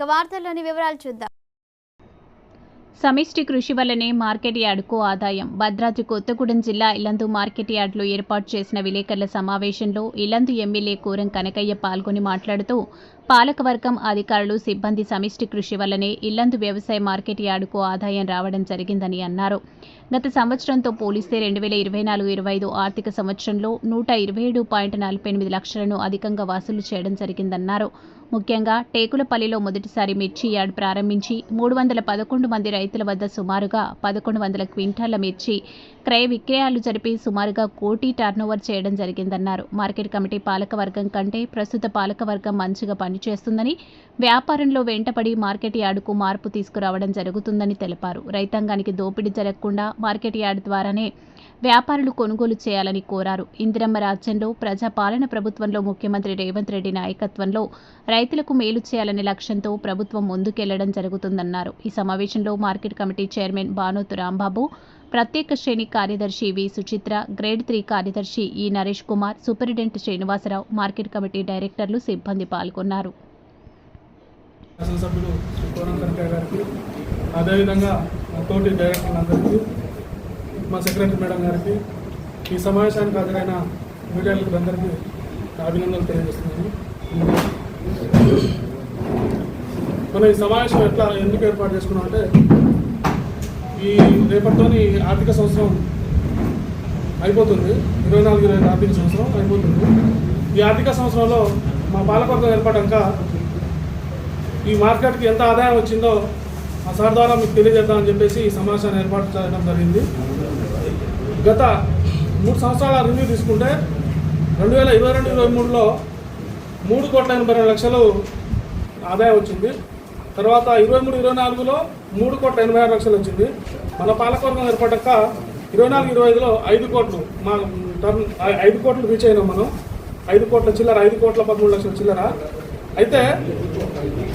ఇక వార్తల్లోని వివరాలు చూద్దాం. సమిష్టి కృషి వల్లనే మార్కెట్ యార్డుకు ఆదాయం. భద్రాద్రి కొత్తగూడెం జిల్లా ఇల్లందు మార్కెట్ యార్డులో ఏర్పాటు చేసిన విలేకరుల సమావేశంలో ఇల్లందు ఎమ్మెల్యే కూరం కనకయ్య పాల్గొని మాట్లాడుతూ పాలకవర్గం అధికారులు సిబ్బంది సమిష్టి కృషి వల్లనే ఇల్లందు వ్యవసాయ మార్కెట్ యార్డుకు ఆదాయం రావడం జరిగిందని అన్నారు. గత సంవత్సరంతో పోలిస్తే రెండు వేల ఇరవై నాలుగు ఇరవై ఐదు ఆర్థిక సంవత్సరంలో నూట ఇరవై ఏడు పాయింట్ నలభై ఎనిమిది లక్షలను అధికంగా వసూలు చేయడం జరిగిందన్నారు. ముఖ్యంగా టేకులపల్లిలో మొదటిసారి మిర్చి యార్డ్ ప్రారంభించి మూడు వందల పదకొండు మంది రైతుల వద్ద సుమారుగా పదకొండు వందల క్వింటాళ్ళ మిర్చి క్రయ విక్రయాలు జరిపి సుమారుగా కోటి టర్నోవర్ చేయడం జరిగిందన్నారు. మార్కెట్ కమిటీ పాలకవర్గం కంటే ప్రస్తుత పాలకవర్గం మంచిగా పనిచేస్తుందని వ్యాపారంలో వెంటపడి మార్కెట్ యార్డుకు మార్పు తీసుకురావడం జరుగుతుందని తెలిపారు. రైతాంగానికి దోపిడీ జరగకుండా మార్కెట్ యార్డ్ ద్వారానే వ్యాపారులు కొనుగోలు చేయాలని కోరారు. ఇందిరమ్మ రాజ్యంలో ప్రజాపాలన ప్రభుత్వంలో ముఖ్యమంత్రి రేవంత్ రెడ్డి నాయకత్వంలో రైతులకు మేలు చేయాలనే లక్ష్యంతో ప్రభుత్వం ముందుకెళ్ళడం జరుగుతుందన్నారు. ఈ సమావేశంలో market committee chairman Banothu Rambabu ప్రత్యేక శ్రేణి కార్యదర్శి వి. సుచిత్ర గ్రేడ్ త్రీ కార్యదర్శి E. Naresh Kumar superintendent Srinivasarao market committee డైరెక్టర్లు సిబ్బంది పాల్గొన్నారు. అదేవిధంగా తోటి డైరెక్టర్లందరికీ మా సెక్రటరీ మేడం గారికి ఈ సమావేశానికి హాజరైన మీడియాలందరికీ అభినందనలు తెలియజేస్తున్నాను. మనం ఈ సమావేశం ఎట్లా ఎందుకు ఏర్పాటు చేసుకున్నాం అంటే ఈ రేపటితోని ఆర్థిక సంవత్సరం అయిపోతుంది. ఇరవై నాలుగు ఇరవై ఆర్థిక సంవత్సరం అయిపోతుంది. ఈ ఆర్థిక సంవత్సరంలో మా పాలకవర్గం ఏర్పడాక ఈ మార్కెట్కి ఎంత ఆదాయం వచ్చిందో ఆ సార్ ద్వారా మీకు తెలియజేద్దామని చెప్పేసి ఈ సమావేశాన్ని ఏర్పాటు చేయడం జరిగింది. గత మూడు సంవత్సరాల రివ్యూ తీసుకుంటే రెండు వేల ఇరవై రెండు ఇరవై మూడులో మూడు కోట్ల ఎనభై రెండు లక్షలు ఆదాయం వచ్చింది. తర్వాత ఇరవై మూడు ఇరవై నాలుగులో మూడు కోట్ల ఎనభై ఆరు లక్షలు వచ్చింది. మన పాలకవర్గం ఏర్పడ్డాక ఇరవై నాలుగు ఇరవై ఐదులో ఐదు కోట్లు మా టర్న్ ఐ- ఐదు కోట్లు రీచ్ అయినాం మనం. ఐదు కోట్ల చిల్లర ఐదు కోట్ల పదమూడు లక్షల చిల్లర. అయితే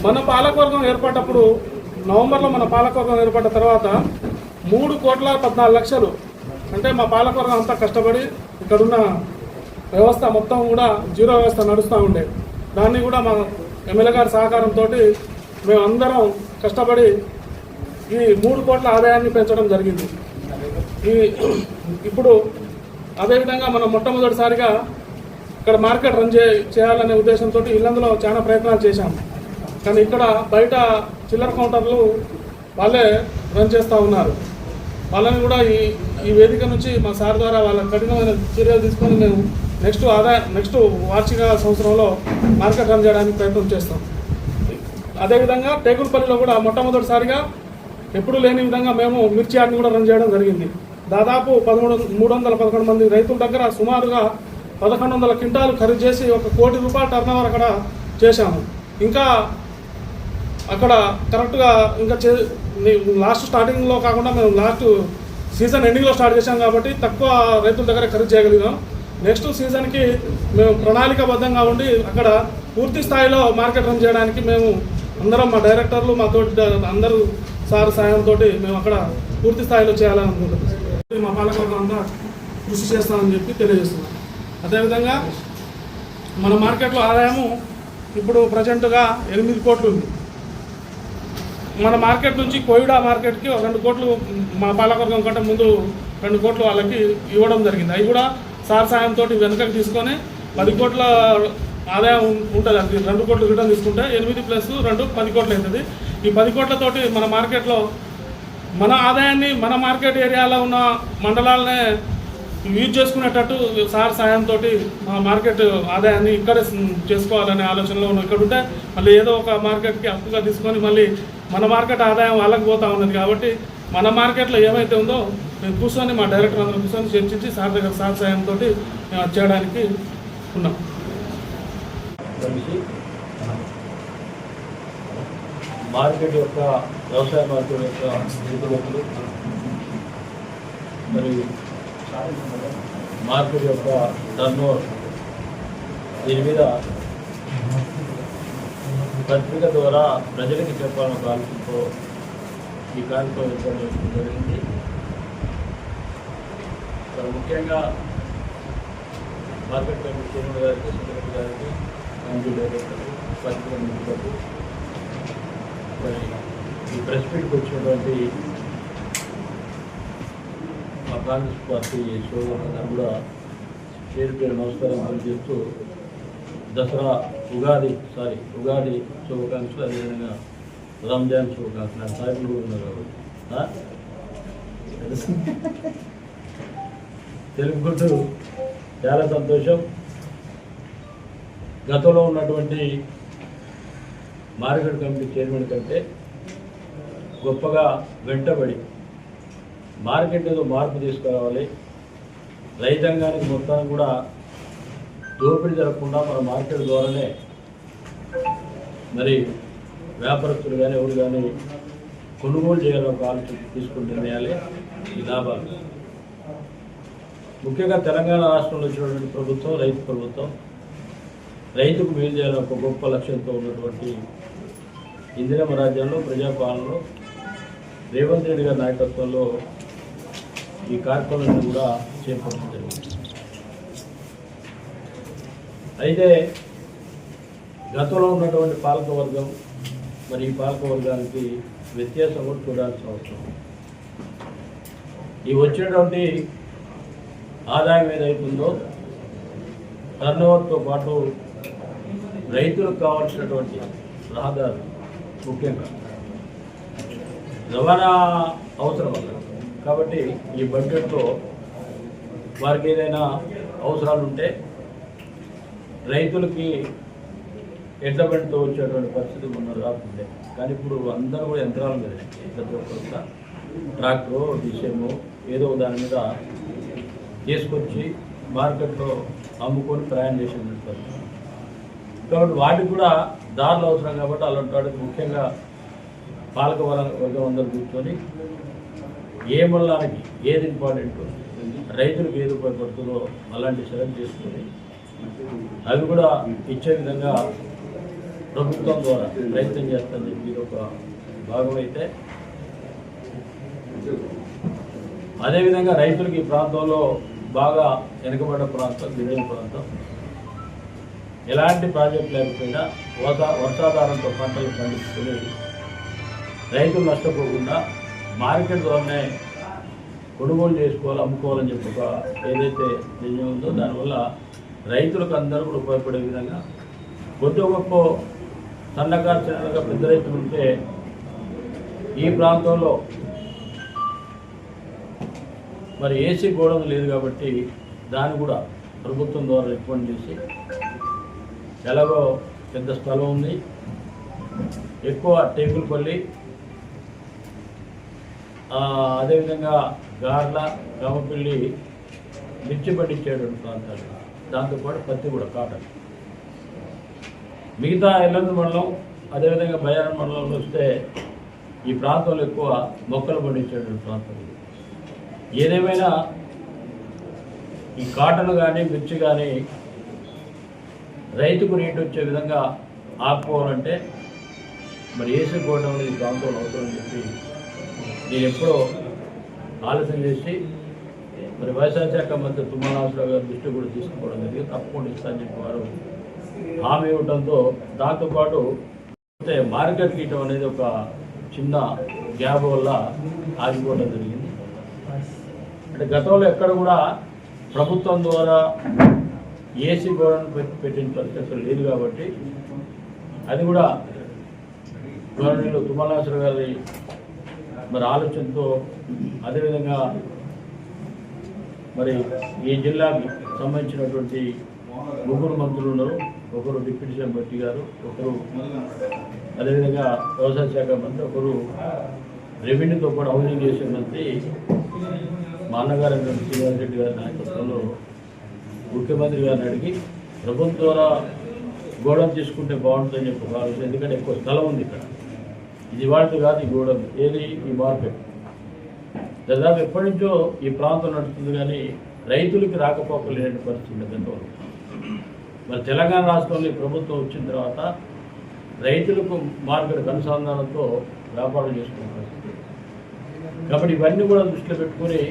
మన పాలకవర్గం ఏర్పడ్డప్పుడు నవంబర్లో మన పాలకవర్గం ఏర్పడ్డ తర్వాత మూడు కోట్ల పద్నాలుగు లక్షలు. అంటే మా పాలకవర్గం అంతా కష్టపడి ఇక్కడున్న వ్యవస్థ మొత్తం కూడా జీరో వ్యవస్థ నడుస్తూ ఉండే. దాన్ని కూడా మా ఎమ్మెల్యే గారి సహకారంతో మేమందరం కష్టపడి ఈ మూడు కోట్ల ఆదాయాన్ని పెంచడం జరిగింది. ఈ ఇప్పుడు అదేవిధంగా మనం మొట్టమొదటిసారిగా ఇక్కడ మార్కెట్ రన్ చే చేయాలనే ఉద్దేశంతో ఇల్లందులో చాలా ప్రయత్నాలు చేశాం. కానీ ఇక్కడ బయట చిల్లర కౌంటర్లు వాళ్ళే రన్ చేస్తూ ఉన్నారు. వాళ్ళని కూడా ఈ ఈ వేదిక నుంచి మా సార్ ద్వారా వాళ్ళ కఠినమైన చర్యలు తీసుకొని మేము నెక్స్ట్ ఆదాయ నెక్స్ట్ వార్షిక సంవత్సరంలో మార్కెట్ రన్ చేయడానికి ప్రయత్నం చేస్తాం. అదేవిధంగా టేకులపల్లిలో కూడా మొట్టమొదటిసారిగా ఎప్పుడు లేని విధంగా మేము మిర్చి యార్డ్ని కూడా రన్ చేయడం జరిగింది. దాదాపు పదమూడు మూడు వందల పదకొండు మంది రైతుల దగ్గర సుమారుగా పదకొండు వందల క్వింటాలు ఖరీదు చేసి ఒక కోటి రూపాయల టర్నోవర్ అక్కడ చేశాము. ఇంకా అక్కడ కరెక్ట్గా ఇంకా చే లాస్ట్ స్టార్టింగ్లో కాకుండా మేము లాస్ట్ సీజన్ ఎండింగ్లో స్టార్ట్ చేశాం కాబట్టి తక్కువ రైతుల దగ్గర ఖరీదు చేయగలిగాం. నెక్స్ట్ సీజన్కి మేము ప్రణాళికాబద్ధంగా ఉండి అక్కడ పూర్తి స్థాయిలో మార్కెట్ రన్ చేయడానికి మేము అందరం మా డైరెక్టర్లు మా తోటి అందరూ సార్ సాయంతో మేము అక్కడ పూర్తి స్థాయిలో చేయాలని అనుకుంటున్నాం. మా పాలకవర్గం అంతా కృషి చేస్తామని చెప్పి తెలియజేస్తున్నాం. అదేవిధంగా మన మార్కెట్లో ఆదాయము ఇప్పుడు ప్రజెంట్గా ఎనిమిది కోట్లు ఉంది. మన మార్కెట్ నుంచి కోయిడా మార్కెట్కి రెండు కోట్లు మా పాలకవర్గం కంటే ముందు రెండు కోట్లు వాళ్ళకి ఇవ్వడం జరిగింది. అవి కూడా సార్ సాయంతో వెనుకకు తీసుకొని పది కోట్ల ఆదాయం ఉంటుంది. అది రెండు కోట్లు రిటర్న్ తీసుకుంటే ఎనిమిది ప్లస్ రెండు పది కోట్లు అవుతుంది. ఈ పది కోట్లతోటి మన మార్కెట్లో మన ఆదాయాన్ని మన మార్కెట్ ఏరియాలో ఉన్న మండలాలనే యూజ్ చేసుకునేటట్టు సార్ సాయంతో మా మార్కెట్ ఆదాయాన్ని ఇక్కడే చేసుకోవాలనే ఆలోచనలో ఉన్నాం. ఇక్కడ ఉంటే మళ్ళీ ఏదో ఒక మార్కెట్కి అప్పుగా తీసుకొని మళ్ళీ మన మార్కెట్ ఆదాయం వాళ్ళకి పోతూ ఉన్నది కాబట్టి మన మార్కెట్లో ఏమైతే ఉందో మేము కూర్చొని మా డైరెక్టర్ అందరం కూర్చొని చర్చించి సార్ దగ్గర సార్ సాయంతో మేము చేయడానికి ఉన్నాం. మార్కెట్ యొక్క వ్యవసాయ మార్కెట్ యొక్క స్థితిగతులు మరి మార్కెట్ యొక్క టర్నోవర్ దీని మీద పత్రిక ద్వారా ప్రజలకు చెప్పాలన్న ఒక ఆలోచనతో ఈ కార్యక్రమం ఏర్పాటు జరిగింది. ముఖ్యంగా మార్కెట్ కమిటీ చైర్మన్ గారికి సెక్రటరీ గారికి కమిటీ డైరెక్టర్ పత్రిక ఈ ప్రెస్ మీట్కి వచ్చినటువంటి మా కాంగ్రెస్ పార్టీ సోదరులందరూ కూడా పేరు పేరు నమస్కారం తెలియజేస్తూ దసరా ఉగాది సారీ ఉగాది శుభాకాంక్షలు అదేవిధంగా రంజాన్ శుభాకాంక్షలు నా సాయిబులు ఉన్నారు కాబట్టి ఆ? తెలుపుకుంటూ చాలా సంతోషం గతంలో ఉన్నటువంటి మార్కెట్ కమిటీ చైర్మన్ కంటే గొప్పగా వెంటబడి మార్కెట్ ఏదో మార్పు తీసుకురావాలి. రైతాంగానికి మొత్తాన్ని కూడా దోపిడీ జరగకుండా మన మార్కెట్ ద్వారానే మరి వ్యాపారస్తులు కానీ ఎవరు కానీ కొనుగోలు చేయాలని ఒక ఆలోచన తీసుకుని నిర్ణయాలే ఈ లాభాలు. ముఖ్యంగా తెలంగాణ రాష్ట్రంలో వచ్చినటువంటి ప్రభుత్వం రైతు ప్రభుత్వం రైతుకు మేలు చేయాలని ఒక గొప్ప లక్ష్యంతో ఉన్నటువంటి ఇందిరమ్మ రాజ్యంలో ప్రజాపాలనలో రేవంత్ రెడ్డి గారి నాయకత్వంలో ఈ కార్యక్రమాన్ని కూడా చేపట్టడం జరిగింది. అయితే గతంలో ఉన్నటువంటి పాలకవర్గం మరి ఈ పాలకవర్గానికి వ్యత్యాసం కూడా చూడాల్సిన అవసరం ఈ వచ్చినటువంటి ఆదాయం ఏదైతుందో టర్నోవర్తో పాటు రైతులకు కావాల్సినటువంటి రహదారులు ముఖ్యంగా రవాణా అవసరం కాబట్టి ఈ బడ్జెట్లో వారికి ఏదైనా అవసరాలు ఉంటే రైతులకి ఎడ్ల బండితో వచ్చేటువంటి పరిస్థితి మొన్న రాకుండే కానీ ఇప్పుడు అందరూ కూడా యంత్రాలు మీద ప్రతి ఒక్కరు కూడా ట్రాక్టరో ఏదో దాని మీద తీసుకొచ్చి మార్కెట్లో అమ్ముకొని ప్రయాణం చేసి వెళ్తారు కాబట్టి వాటికి కూడా దారులు అవసరం కాబట్టి అలాంటి వాటికి ముఖ్యంగా పాలక వర్గం అందరూ కూర్చొని ఏ మల్లానికి ఏది ఇంపార్టెంట్ రైతులకు ఏది ఉపయోగపడుతుందో అలాంటి సెలెక్ట్ చేసుకొని అవి కూడా ఇచ్చే విధంగా ప్రభుత్వం ద్వారా ప్రయత్నం చేస్తుంది ఇది ఒక భాగం అయితే. అదేవిధంగా రైతులకు ఈ ప్రాంతంలో బాగా వెనుకబడ్డ ప్రాంతం గిరిజన ప్రాంతం. ఎలాంటి ప్రాజెక్ట్ లేకపోయినా వర్ష వర్షాధారంతో పంటలు పండించుకొని రైతులు నష్టపోకుండా మార్కెట్ ద్వారానే కొనుగోలు చేసుకోవాలి అమ్ముకోవాలని చెప్పి ఒక ఏదైతే నిర్ణయం ఉందో దానివల్ల రైతులకు అందరూ కూడా ఉపయోగపడే విధంగా కొద్ది గొప్ప సన్నకారు చిన్నగా పెద్ద రైతులు ఉంటే ఈ ప్రాంతంలో మరి ఏసీ గోడౌన్ లేదు కాబట్టి దాన్ని కూడా ప్రభుత్వం ద్వారా రికమెండ్ చేసి ఎలాగో పెద్ద స్థలం ఉంది. ఎక్కువ టేకులపల్లి పల్లి అదేవిధంగా గార్ల గమపిల్లి మిర్చి పండించేటువంటి ప్రాంతాలు. దాంతోపాటు పత్తి కూడా కాటన్. మిగతా ఎల్లందు మండలం అదేవిధంగా బయారం మండలంలో వస్తే ఈ ప్రాంతంలో ఎక్కువ మొక్కలు పండించేటువంటి ప్రాంతం ఏదేమైనా ఈ కాటన్ కానీ మిర్చి కానీ రైతుకు రేటు వచ్చే విధంగా ఆపుకోవాలంటే మరి ఏసీ అనేది దాంతో ప్రాంతంలో అవసరం చెప్పి నేను ఎప్పుడో ఆలోచన చేసి మరి వ్యవసాయ శాఖ మంత్రి తుమ్మనాథరావు గారి దృష్టి కూడా తీసుకోవడం జరిగింది. తప్పకుండా ఇస్తానని చెప్పి వారు హామీ ఇవ్వడంతో దాంతోపాటు మార్కెట్ గీయటం అనేది ఒక చిన్న గ్యాప్ వల్ల ఆగిపోవడం జరిగింది. అంటే గతంలో ఎక్కడ కూడా ప్రభుత్వం ద్వారా ఏసీ గోడను పెట్టి పెట్టిన పరిస్థితి అసలు లేదు కాబట్టి అది కూడా గవర్నమెంట్లో తుమ్మలాశ్వర గారి మరి ఆలోచనతో అదేవిధంగా మరి ఈ జిల్లాకి సంబంధించినటువంటి ముగ్గురు మంత్రులు ఉన్నారు. ఒకరు డిప్యూటీ సీఎం భట్టి గారు ఒకరు అదేవిధంగా వ్యవసాయ శాఖ మంత్రి ఒకరు రెవెన్యూతో పాటు హౌసింగ్ చేసే మంత్రి మా అన్నగారు శ్రీనివాస్ రెడ్డి గారి నాయకత్వంలో ముఖ్యమంత్రి గారిని అడిగి ప్రభుత్వం ద్వారా గోడౌన్ తీసుకుంటే బాగుంటుందని చెప్పి ఒక ఎందుకంటే ఎక్కువ స్థలం ఉంది ఇక్కడ. ఇది వాళ్ళది కాదు ఈ గోడౌన్. ఏది? ఈ మార్కెట్. దాదాపు ఎప్పటి నుంచో ఈ ప్రాంతం నడుస్తుంది కానీ రైతులకి రాకపోకలేని పరిస్థితి ఉంది మరి తెలంగాణ రాష్ట్రంలో ఈ ప్రభుత్వం వచ్చిన తర్వాత రైతులకు మార్కెట్ అనుసంధానంతో వ్యాపారం చేసుకునే పరిస్థితి. కాబట్టి ఇవన్నీ కూడా దృష్టిలో పెట్టుకొని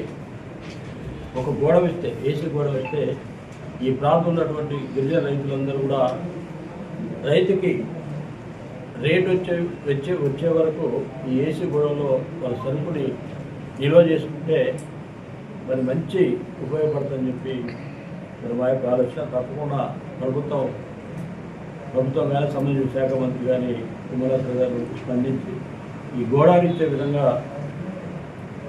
ఒక గోడ వేస్తే ఏసీ గోడ వేస్తే ఈ ప్రాంతం ఉన్నటువంటి గిరిజన రైతులందరూ కూడా రైతుకి రేట్ వచ్చే వచ్చే వచ్చే వరకు ఈ ఏసీ గొడవలో వాళ్ళ సరుకుని నిల్వ చేసుకుంటే మరి మంచి ఉపయోగపడుతుందని చెప్పి మరి మా యొక్క ఆలోచన. తప్పకుండా ప్రభుత్వం ప్రభుత్వం కానీ సంబంధించిన శాఖ మంత్రి కానీ విమలాశ్వర గారు స్పందించి ఈ గోడానిచ్చే ఇచ్చే విధంగా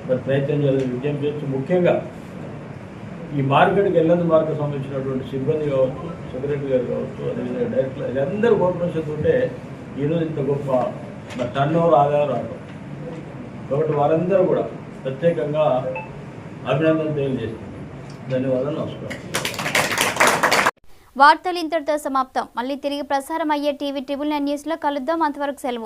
మరి ప్రయత్నం చేయాలని విజ్ఞప్తి చేస్తూ ముఖ్యంగా ఈ మార్కెట్కి వెళ్ళని మార్కెట్ సంబంధించినటువంటి సిబ్బంది కావచ్చు సెక్రటరీ గారు కావచ్చు అదేవిధంగా డైరెక్టర్ ఇదందరూ కోఆపరేషన్ ఉంటే ఈరోజు ఇంత గొప్ప మరి టర్న్ ఓవర్ ఆదాయం రావడం. కాబట్టి వారందరూ కూడా ప్రత్యేకంగా అభినందన తెలియజేస్తుంది ధన్యవాదాలు నమస్కారం. వార్తలు ఇంతటితో సమాప్తం. మళ్ళీ తిరిగి ప్రసారం అయ్యే టీవీ ట్రిబుల్ నైన్ న్యూస్లో కలుద్దాం. అంతవరకు సెలవు.